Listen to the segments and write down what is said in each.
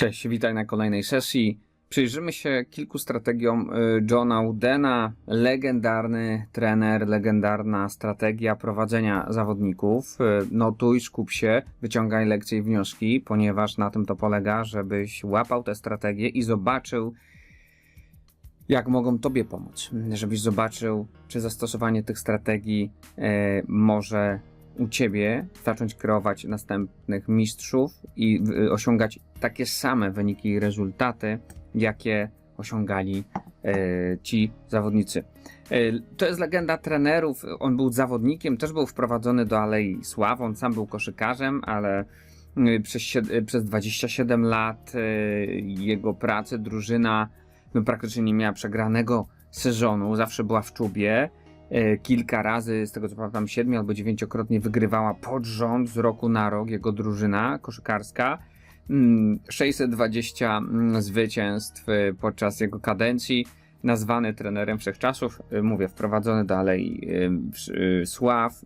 Cześć, witaj na kolejnej sesji. Przyjrzymy się kilku strategiom y, Johna Udena, legendarny trener, legendarna strategia prowadzenia zawodników. Y, Notuj, skup się, wyciągaj lekcje i wnioski, ponieważ na tym to polega, żebyś łapał tę strategię i zobaczył, jak mogą Tobie pomóc. Żebyś zobaczył, czy zastosowanie tych strategii y, może u Ciebie zacząć kreować następnych mistrzów i y, osiągać takie same wyniki i rezultaty, jakie osiągali y, ci zawodnicy. Y, to jest legenda trenerów. On był zawodnikiem, też był wprowadzony do Alei Sław. On sam był koszykarzem, ale przez, przez 27 lat jego pracy drużyna no, praktycznie nie miała przegranego sezonu, zawsze była w czubie. E, Kilka razy, z tego co pamiętam, siedmiu albo dziewięciokrotnie wygrywała pod rząd z roku na rok jego drużyna koszykarska. Mm, 620 mm, zwycięstw e, podczas jego kadencji. Nazwany trenerem wszechczasów, e, mówię, wprowadzony dalej Sław,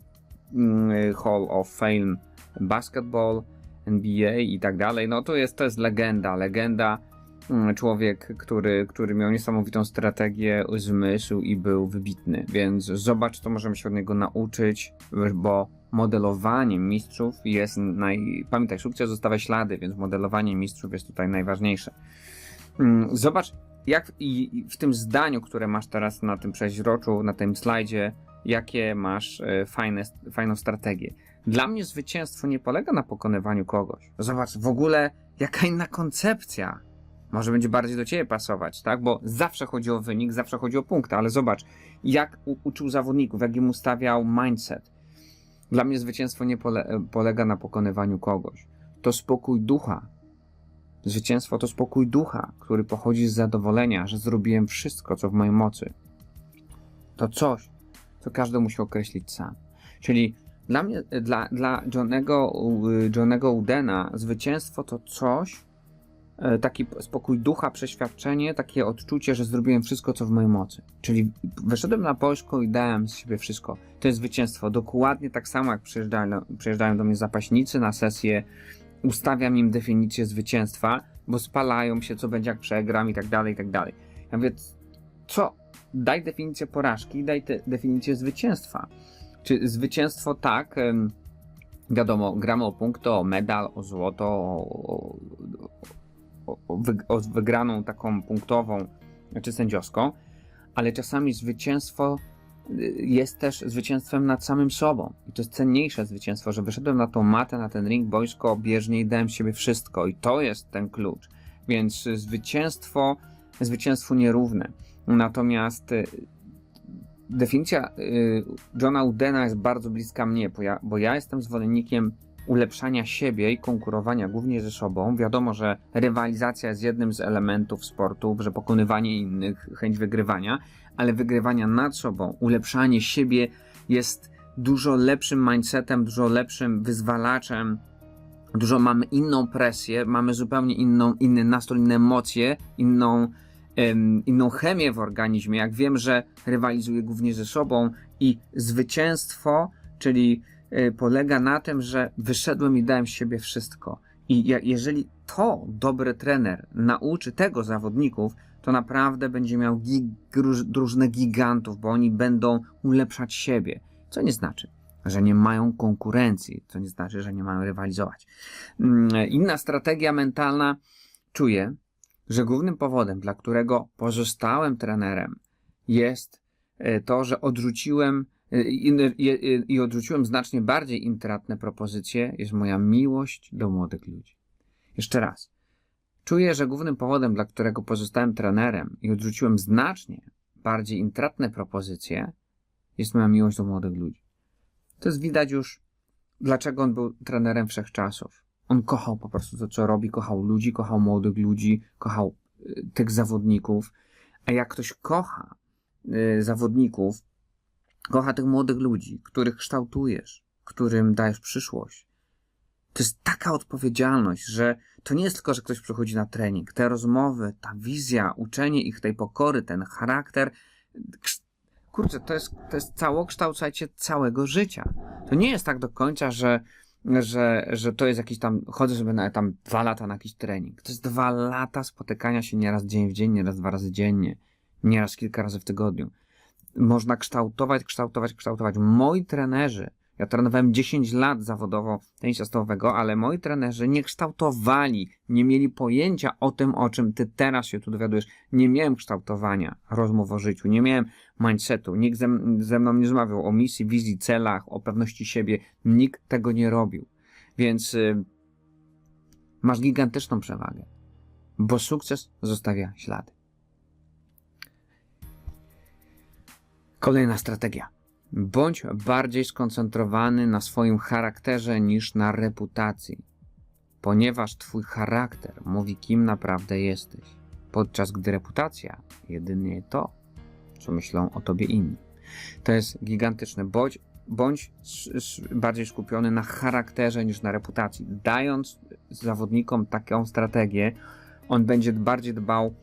mm, Hall of Fame Basketball, NBA i tak dalej. No to jest, to jest legenda, legenda Mm, człowiek, który, który miał niesamowitą strategię, zmysł i był wybitny. Więc zobacz, co możemy się od niego nauczyć, bo modelowanie mistrzów jest naj... Pamiętaj, sukces zostawia ślady, więc modelowanie mistrzów jest tutaj najważniejsze. Mm, Zobacz, jak i i w tym zdaniu, które masz teraz na tym przeźroczu, na tym slajdzie, jakie masz e, fajne, fajną strategię. Dla mnie zwycięstwo nie polega na pokonywaniu kogoś. Zobacz, w ogóle jaka inna koncepcja może będzie bardziej do ciebie pasować, tak? Bo zawsze chodzi o wynik, zawsze chodzi o punkty, ale zobacz, jak uczył zawodników, jak im ustawiał mindset. Dla mnie zwycięstwo nie pole- polega na pokonywaniu kogoś. To spokój ducha. Zwycięstwo to spokój ducha, który pochodzi z zadowolenia, że zrobiłem wszystko, co w mojej mocy. To coś, co każdy musi określić sam. Czyli dla mnie, dla, dla Johnego, Johnego Udena zwycięstwo to coś, e, taki spokój ducha, przeświadczenie, takie odczucie, że zrobiłem wszystko, co w mojej mocy. Czyli wyszedłem na boisko i dałem z siebie wszystko. To jest zwycięstwo. Dokładnie tak samo, jak przyjeżdżają, przyjeżdżają do mnie zapaśnicy na sesję, ustawiam im definicję zwycięstwa, bo spalają się, co będzie, jak przegram i tak dalej, i tak dalej. Ja mówię, co? Daj definicję porażki, daj te definicję zwycięstwa. Czy zwycięstwo tak, wiadomo, gramy o punkty, o medal, o złoto, o, o, o, o, wyg- o wygraną taką punktową czy sędziowską, ale czasami zwycięstwo y, jest też zwycięstwem nad samym sobą. I to jest cenniejsze zwycięstwo, że wyszedłem na tą matę, na ten ring, boisko, bieżnie i dałem siebie wszystko. I to jest ten klucz. Więc zwycięstwo, zwycięstwu nierówne. Natomiast y, definicja y, Johna Udena jest bardzo bliska mnie, bo ja, bo ja jestem zwolennikiem ulepszania siebie i konkurowania głównie ze sobą. Wiadomo, że rywalizacja jest jednym z elementów sportu, że pokonywanie innych, chęć wygrywania, ale wygrywania nad sobą, ulepszanie siebie jest dużo lepszym mindsetem, dużo lepszym wyzwalaczem. Dużo mamy inną presję, mamy zupełnie inną, inny nastrój, inne emocje, inną, inną chemię w organizmie. Jak wiem, że rywalizuję głównie ze sobą i zwycięstwo, czyli polega na tym, że wyszedłem i dałem z siebie wszystko. I jeżeli to dobry trener nauczy tego zawodników, to naprawdę będzie miał gig, róż- drużynę gigantów, bo oni będą ulepszać siebie. Co nie znaczy, że nie mają konkurencji, co nie znaczy, że nie mają rywalizować. Mm, Inna strategia mentalna czuję, że głównym powodem, dla którego pozostałem trenerem, jest e, to, że odrzuciłem i, i, i odrzuciłem znacznie bardziej intratne propozycje, jest moja miłość do młodych ludzi. Jeszcze raz. Czuję, że głównym powodem, dla którego pozostałem trenerem i odrzuciłem znacznie bardziej intratne propozycje, jest moja miłość do młodych ludzi. To jest widać już, dlaczego on był trenerem wszechczasów. On kochał po prostu to, co robi, kochał ludzi, kochał młodych ludzi, kochał y, tych zawodników. A jak ktoś kocha y, zawodników, kocha tych młodych ludzi, których kształtujesz, którym dajesz przyszłość, to jest taka odpowiedzialność, że to nie jest tylko, że ktoś przychodzi na trening. Te rozmowy, ta wizja, uczenie ich tej pokory, ten charakter, kurczę, to jest, to jest całokształt, słuchajcie, całego życia. To nie jest tak do końca, że że, że to jest jakiś tam, chodzę sobie na tam dwa lata na jakiś trening. To jest dwa lata spotykania się nieraz dzień w dzień, nieraz dwa razy dziennie, nieraz kilka razy w tygodniu. Można kształtować, kształtować, kształtować. Moi trenerzy, ja trenowałem 10 lat zawodowo tenisa stołowego, ale moi trenerzy nie kształtowali, nie mieli pojęcia o tym, o czym ty teraz się tu dowiadujesz. Nie miałem kształtowania rozmów o życiu, nie miałem mindsetu, nikt ze, ze mną nie rozmawiał o misji, wizji, celach, o pewności siebie. Nikt tego nie robił. Więc y, masz gigantyczną przewagę, bo sukces zostawia ślady. Kolejna strategia. Bądź bardziej skoncentrowany na swoim charakterze niż na reputacji, ponieważ Twój charakter mówi, kim naprawdę jesteś, podczas gdy reputacja jedynie to, co myślą o Tobie inni. To jest gigantyczne. Bądź, bądź bardziej skupiony na charakterze niż na reputacji. Dając zawodnikom taką strategię, on będzie bardziej dbał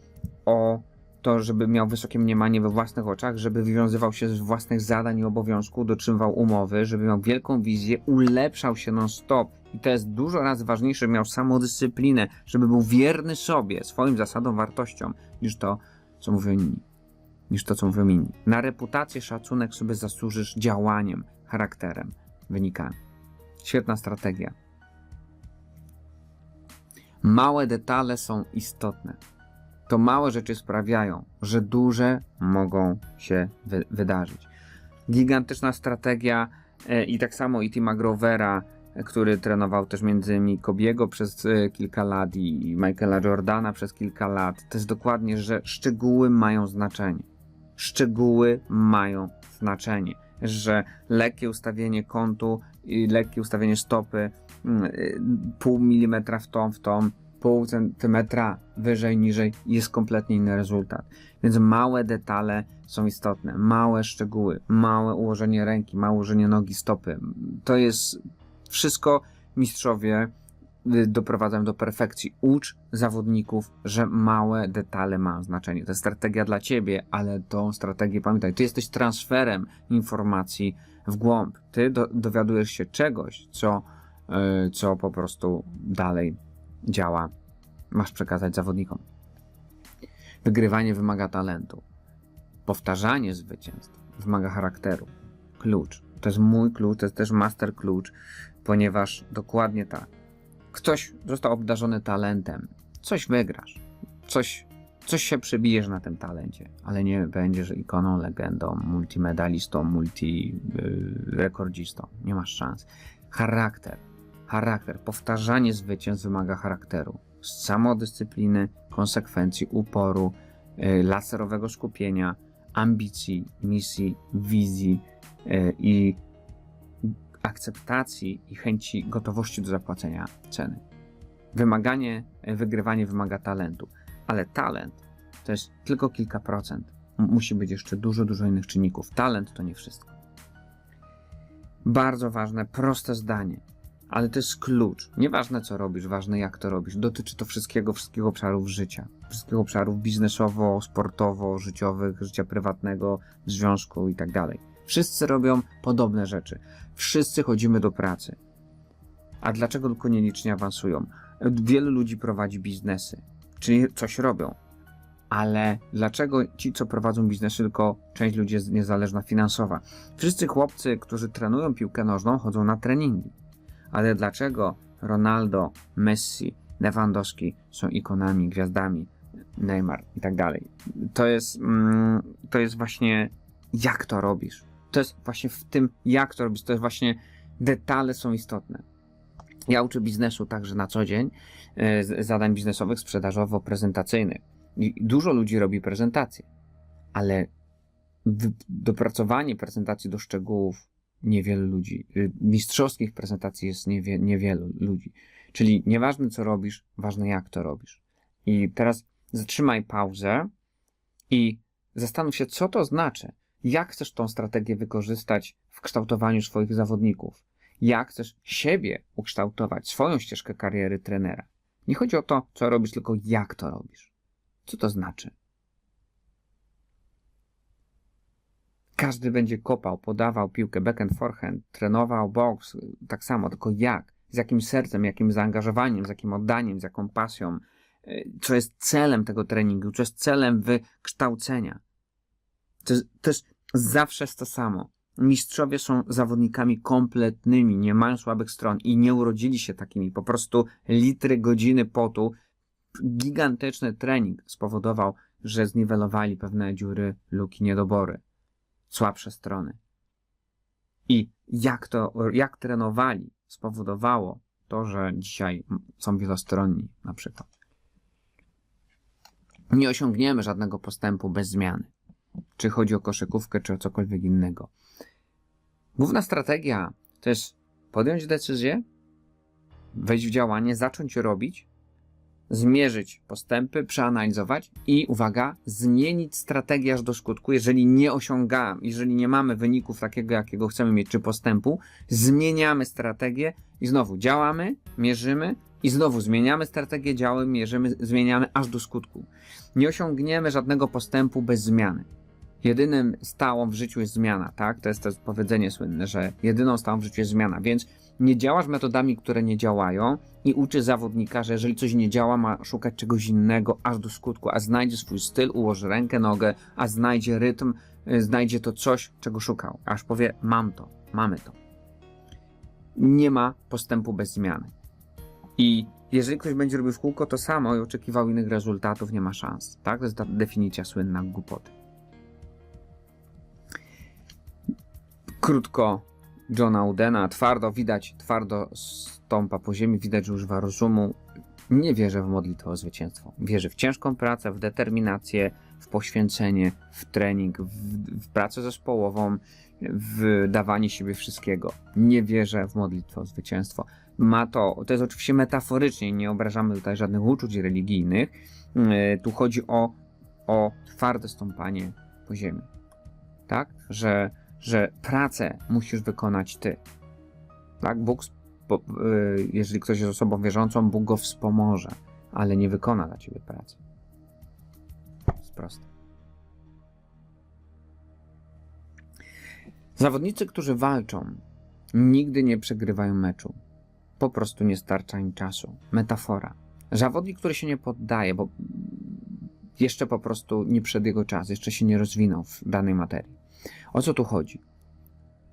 o to, żeby miał wysokie mniemanie we własnych oczach, żeby wywiązywał się z własnych zadań i obowiązków, dotrzymywał umowy, żeby miał wielką wizję, ulepszał się non-stop. I to jest dużo razy ważniejsze, żeby miał samodyscyplinę, żeby był wierny sobie, swoim zasadom, wartościom, niż to, co mówią inni. Niż to, co mówią inni. Na reputację, szacunek sobie zasłużysz działaniem, charakterem, wynikami. Świetna strategia. Małe detale są istotne to małe rzeczy sprawiają, że duże mogą się wy wydarzyć. Gigantyczna strategia e, i tak samo i Tima Grovera, e, który trenował też między innymi Kobiego przez e, kilka lat i Michaela Jordana przez kilka lat, to jest dokładnie, że szczegóły mają znaczenie. Szczegóły mają znaczenie, że lekkie ustawienie kątu lekkie ustawienie stopy, mm, pół milimetra w tą, w tą, pół centymetra wyżej, niżej jest kompletnie inny rezultat. Więc małe detale są istotne, małe szczegóły, małe ułożenie ręki, małe ułożenie nogi, stopy. To jest wszystko mistrzowie y, doprowadzają do perfekcji. Ucz zawodników, że małe detale mają znaczenie. To jest strategia dla ciebie, ale tą strategię pamiętaj. Ty jesteś transferem informacji w głąb. Ty do, dowiadujesz się czegoś, co, yy, co po prostu dalej działa, masz przekazać zawodnikom. Wygrywanie wymaga talentu. Powtarzanie zwycięstw wymaga charakteru. Klucz. To jest mój klucz, to jest też master klucz, ponieważ dokładnie tak. Ktoś został obdarzony talentem, coś wygrasz, coś, coś się przebijesz na tym talencie, ale nie będziesz ikoną, legendą, multimedalistą, multirekordzistą. Nie masz szans. Charakter Charakter, powtarzanie zwycięstw wymaga charakteru, samodyscypliny, konsekwencji, uporu, yy, laserowego skupienia, ambicji, misji, wizji yy, i akceptacji i chęci gotowości do zapłacenia ceny. Wymaganie, y, wygrywanie wymaga talentu, ale talent to jest tylko kilka procent. Musi być jeszcze dużo, dużo innych czynników. Talent to nie wszystko. Bardzo ważne, proste zdanie ale to jest klucz. Nieważne co robisz, ważne jak to robisz. Dotyczy to wszystkiego, wszystkiego obszarów życia. Wszystkiego obszarów biznesowo, sportowo, życiowych, życia prywatnego, związku i tak dalej. Wszyscy robią podobne rzeczy. Wszyscy chodzimy do pracy. A dlaczego tylko nieliczni awansują? Wielu ludzi prowadzi biznesy, czyli coś robią. Ale dlaczego ci, co prowadzą biznesy, tylko część ludzi jest niezależna finansowa? Wszyscy chłopcy, którzy trenują piłkę nożną, chodzą na treningi ale dlaczego Ronaldo, Messi, Lewandowski są ikonami, gwiazdami, Neymar i tak dalej? To jest, mm, to jest właśnie jak to robisz. To jest właśnie w tym, jak to robisz. To jest właśnie detale są istotne. Ja uczę biznesu także na co dzień, e, zadań biznesowych, sprzedażowo-prezentacyjnych. Dużo ludzi robi prezentacje, ale dopracowanie prezentacji do szczegółów, niewielu ludzi. Y, mistrzowskich prezentacji jest niewie, niewielu ludzi. Czyli nieważne co robisz, ważne jak to robisz. I teraz zatrzymaj pauzę i zastanów się, co to znaczy. Jak chcesz tą strategię wykorzystać w kształtowaniu swoich zawodników? Jak chcesz siebie ukształtować, swoją ścieżkę kariery trenera? Nie chodzi o to, co robisz, tylko jak to robisz. Co to znaczy? Każdy będzie kopał, podawał piłkę backhand, forehand, trenował boks, tak samo, tylko jak, z jakim sercem, jakim zaangażowaniem, z jakim oddaniem, z jaką pasją, y, co jest celem tego treningu, co jest celem wykształcenia. To jest, to jest zawsze to samo. Mistrzowie są zawodnikami kompletnymi, nie mają słabych stron i nie urodzili się takimi. Po prostu litry, godziny potu, gigantyczny trening spowodował, że zniwelowali pewne dziury, luki, niedobory, słabsze strony. I jak to, jak trenowali, spowodowało to, że dzisiaj są wielostronni, na przykład. Nie osiągniemy żadnego postępu bez zmiany. Czy chodzi o koszykówkę, czy o cokolwiek innego. Główna strategia to jest podjąć decyzję, wejść w działanie, zacząć robić, zmierzyć postępy, przeanalizować i uwaga, zmienić strategię aż do skutku. Jeżeli nie osiągamy, jeżeli nie mamy wyników takiego, jakiego chcemy mieć, czy postępu, zmieniamy strategię i znowu działamy, mierzymy i znowu zmieniamy strategię, działamy, mierzymy, zmieniamy aż do skutku. Nie osiągniemy żadnego postępu bez zmiany. Jedynym stałą w życiu jest zmiana, tak? To jest to powiedzenie słynne, że jedyną stałą w życiu jest zmiana, więc nie działasz metodami, które nie działają i uczy zawodnika, że jeżeli coś nie działa, ma szukać czegoś innego aż do skutku, a znajdzie swój styl, ułoży rękę, nogę, a znajdzie rytm, y, znajdzie to coś, czego szukał, aż powie, mam to, mamy to. Nie ma postępu bez zmiany. I jeżeli ktoś będzie robił w kółko to samo i oczekiwał innych rezultatów, nie ma szans. Tak? To jest ta definicja słynna głupoty. Krótko Johna Udena, twardo widać, twardo stąpa po ziemi, widać, że używa rozumu. Nie wierzę w modlitwę o zwycięstwo. Wierzę w ciężką pracę, w determinację, w poświęcenie, w trening, w, w pracę zespołową, w dawanie siebie wszystkiego. Nie wierzę w modlitwę o zwycięstwo. Ma to, to jest oczywiście metaforycznie, nie obrażamy tutaj żadnych uczuć religijnych. Yy, tu chodzi o, o twarde stąpanie po ziemi. Tak? Że że pracę musisz wykonać ty. Tak? Bóg, y, jeżeli ktoś jest osobą wierzącą, Bóg go wspomoże, ale nie wykona dla ciebie pracy. Jest proste. Zawodnicy, którzy walczą, nigdy nie przegrywają meczu. Po prostu nie starcza im czasu. Metafora. Zawodnik, który się nie poddaje, bo jeszcze po prostu nie przed jego czas, jeszcze się nie rozwinął w danej materii. O co tu chodzi?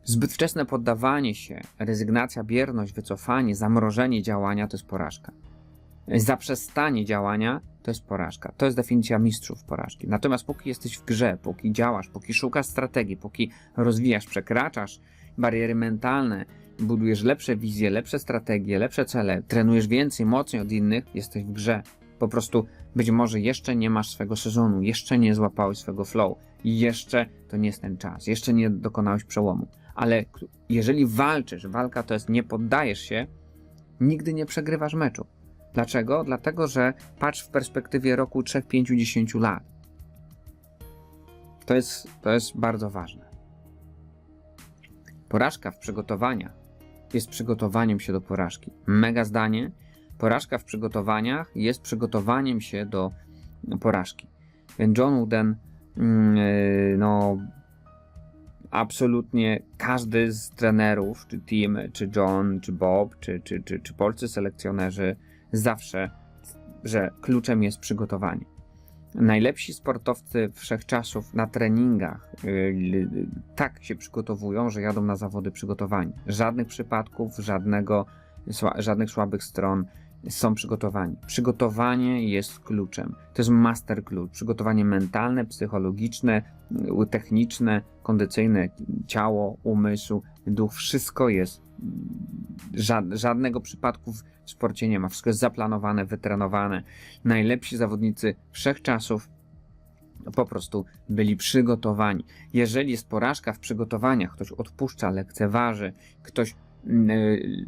Zbyt wczesne poddawanie się, rezygnacja, bierność, wycofanie, zamrożenie działania to jest porażka. Zaprzestanie działania to jest porażka. To jest definicja mistrzów porażki. Natomiast póki jesteś w grze, póki działasz, póki szukasz strategii, póki rozwijasz, przekraczasz bariery mentalne, budujesz lepsze wizje, lepsze strategie, lepsze cele, trenujesz więcej, mocniej od innych, jesteś w grze. Po prostu być może jeszcze nie masz swego sezonu, jeszcze nie złapałeś swego flow, jeszcze to nie jest ten czas, jeszcze nie dokonałeś przełomu. Ale jeżeli walczysz, walka to jest nie poddajesz się, nigdy nie przegrywasz meczu. Dlaczego? Dlatego, że patrz w perspektywie roku 3, 5, 10 lat. To jest, to jest bardzo ważne. Porażka w przygotowaniach jest przygotowaniem się do porażki. Mega zdanie. Porażka w przygotowaniach jest przygotowaniem się do porażki. Więc John Wooden no, absolutnie każdy z trenerów, czy Tim, czy John, czy Bob, czy, czy, czy, czy polscy selekcjonerzy, zawsze, że kluczem jest przygotowanie. Najlepsi sportowcy wszechczasów na treningach yy, tak się przygotowują, że jadą na zawody przygotowani. Żadnych przypadków, żadnego, żadnych słabych stron, są przygotowani. Przygotowanie jest kluczem. To jest master klucz. Przygotowanie mentalne, psychologiczne, y, techniczne, kondycyjne, ciało, umysł, duch, wszystko jest. żadnego przypadku w sporcie nie ma. Wszystko jest zaplanowane, wytrenowane. Najlepsi zawodnicy wszechczasów po prostu byli przygotowani. Jeżeli jest porażka w przygotowaniach, ktoś odpuszcza, lekceważy, ktoś yy,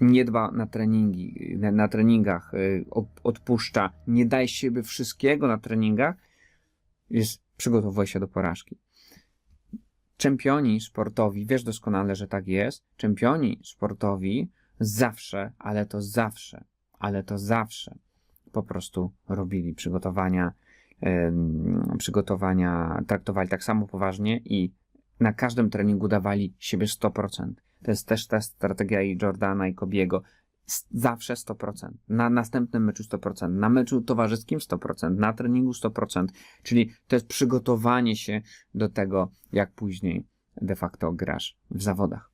nie dba na treningi, na, na treningach, y, odpuszcza, nie daje siebie wszystkiego na treningach, jest, przygotowuje się do porażki. Czempioni sportowi, wiesz doskonale, że tak jest, czempioni sportowi zawsze, ale to zawsze, ale to zawsze po prostu robili przygotowania przygotowania traktowali tak samo poważnie i na każdym treningu dawali siebie 100%. To jest też ta strategia i Jordana i Kobiego. Zawsze 100%. Na następnym meczu 100%. Na meczu towarzyskim 100%. Na treningu 100%. Czyli to jest przygotowanie się do tego, jak później de facto grasz w zawodach.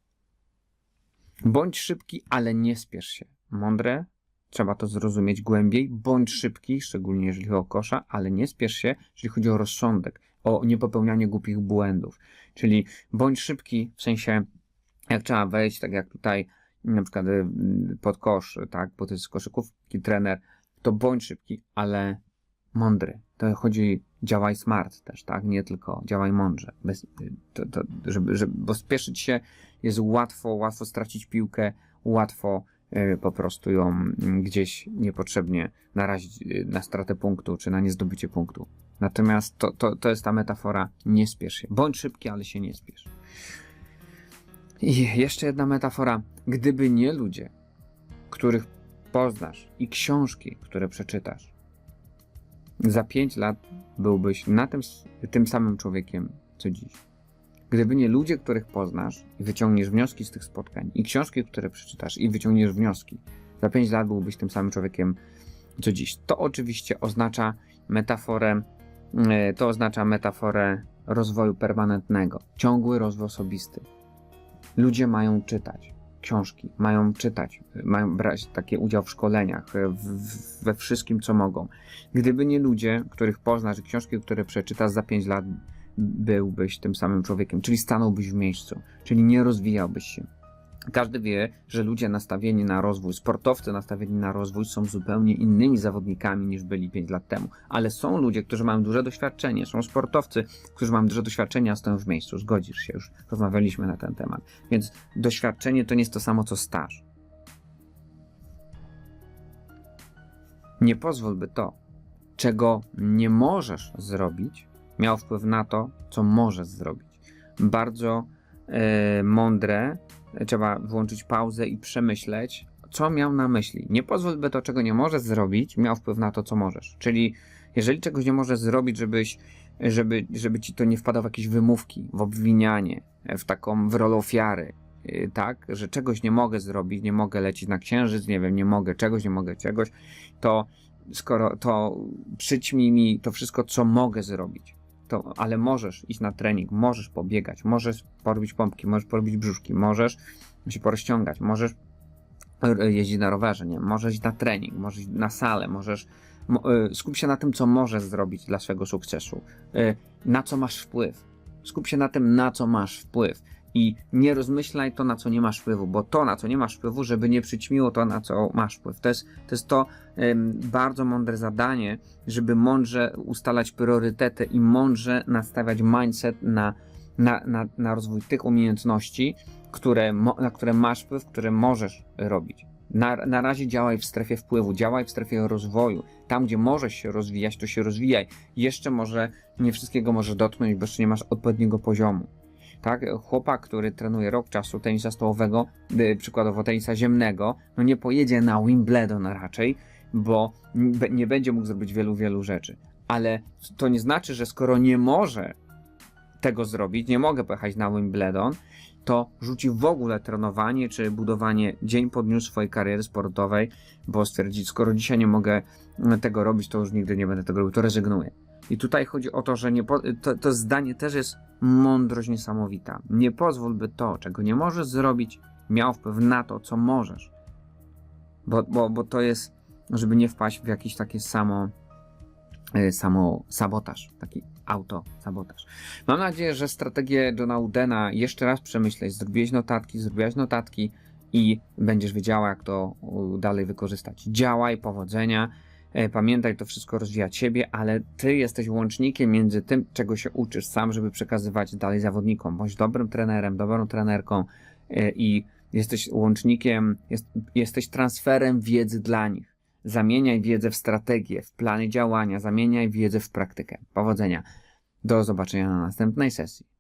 Bądź szybki, ale nie spiesz się. Mądre, trzeba to zrozumieć głębiej. Bądź szybki, szczególnie jeżeli chodzi o kosza, ale nie spiesz się, jeżeli chodzi o rozsądek, o niepopełnianie głupich błędów. Czyli bądź szybki w sensie, jak trzeba wejść, tak jak tutaj na przykład y, pod kosz, tak, bo to jest koszykówki trener, to bądź szybki, ale mądry. To chodzi, działaj smart też, tak, nie tylko działaj mądrze. Bez, to, to, żeby, żeby, bo spieszyć się jest łatwo, łatwo stracić piłkę, łatwo y, po prostu ją gdzieś niepotrzebnie narazić y, na stratę punktu, czy na niezdobycie punktu. Natomiast to, to, to jest ta metafora, nie spiesz się. Bądź szybki, ale się nie spiesz. I jeszcze jedna metafora. Gdyby nie ludzie, których poznasz i książki, które przeczytasz, za pięć lat byłbyś na tym, tym samym człowiekiem, co dziś. Gdyby nie ludzie, których poznasz i wyciągniesz wnioski z tych spotkań, i książki, które przeczytasz i wyciągniesz wnioski, za pięć lat byłbyś tym samym człowiekiem, co dziś. To oczywiście oznacza metaforę, e, to oznacza metaforę rozwoju permanentnego, ciągły rozwój osobisty. Ludzie mają czytać książki, mają czytać, mają brać taki udział w szkoleniach, w, we wszystkim, co mogą. Gdyby nie ludzie, których poznasz, książki, które przeczytasz za 5 lat, byłbyś tym samym człowiekiem, czyli stanąłbyś w miejscu, czyli nie rozwijałbyś się. Każdy wie, że ludzie nastawieni na rozwój, sportowcy nastawieni na rozwój są zupełnie innymi zawodnikami niż byli 5 lat temu. Ale są ludzie, którzy mają duże doświadczenie, są sportowcy, którzy mają duże doświadczenie, a stoją w miejscu. Zgodzisz się, już rozmawialiśmy na ten temat. Więc doświadczenie to nie jest to samo co staż. Nie pozwól, by to, czego nie możesz zrobić, miało wpływ na to, co możesz zrobić. Bardzo e, mądre, trzeba włączyć pauzę i przemyśleć, co miał na myśli. Nie pozwól, by to, czego nie możesz zrobić, miał wpływ na to, co możesz. Czyli jeżeli czegoś nie możesz zrobić, żebyś, żeby, żeby ci to nie wpadało w jakieś wymówki, w obwinianie, w taką w rolę ofiary, yy, tak, że czegoś nie mogę zrobić, nie mogę lecieć na księżyc, nie wiem, nie mogę czegoś, nie mogę czegoś, to skoro to przyćmi mi to wszystko, co mogę zrobić, to, ale możesz iść na trening, możesz pobiegać, możesz porobić pompki, możesz porobić brzuszki, możesz się porozciągać, możesz jeździć na rowerze, nie? możesz iść na trening, możesz iść na salę, możesz mo- y, skup się na tym, co możesz zrobić dla swojego sukcesu, y, na co masz wpływ. Skup się na tym, na co masz wpływ. I nie rozmyślaj to, na co nie masz wpływu, bo to, na co nie masz wpływu, żeby nie przyćmiło to, na co masz wpływ. To jest to, jest to ym, bardzo mądre zadanie, żeby mądrze ustalać priorytety i mądrze nastawiać mindset na, na, na, na rozwój tych umiejętności, które, na które masz wpływ, które możesz robić. Na, na razie działaj w strefie wpływu, działaj w strefie rozwoju. Tam, gdzie możesz się rozwijać, to się rozwijaj. Jeszcze może nie wszystkiego możesz dotknąć, bo jeszcze nie masz odpowiedniego poziomu. Tak, chłopak, który trenuje rok czasu tenisa stołowego, y, przykładowo tenisa ziemnego, no nie pojedzie na Wimbledon raczej, bo nie będzie mógł zrobić wielu, wielu rzeczy. Ale to nie znaczy, że skoro nie może tego zrobić, nie mogę pojechać na Wimbledon, to rzuci w ogóle trenowanie czy budowanie dzień po dniu swojej kariery sportowej, bo stwierdzi, skoro dzisiaj nie mogę tego robić, to już nigdy nie będę tego robił, to rezygnuję. I tutaj chodzi o to, że nie po, to, to zdanie też jest mądrość niesamowita. Nie pozwól, by to, czego nie możesz zrobić, miało wpływ na to, co możesz. Bo, bo, bo to jest, żeby nie wpaść w jakiś taki samo, y, samo sabotaż, taki autosabotaż. Mam nadzieję, że strategię Johna Udena jeszcze raz przemyśleć. Zrobiłeś notatki, zrobiłaś notatki i będziesz wiedziała, jak to dalej wykorzystać. Działaj, powodzenia. E, Pamiętaj, to wszystko rozwija ciebie, ale ty jesteś łącznikiem między tym, czego się uczysz sam, żeby przekazywać dalej zawodnikom. Bądź dobrym trenerem, dobrą trenerką e, i jesteś łącznikiem, jest, jesteś transferem wiedzy dla nich. Zamieniaj wiedzę w strategię, w plany działania, zamieniaj wiedzę w praktykę. Powodzenia. Do zobaczenia na następnej sesji.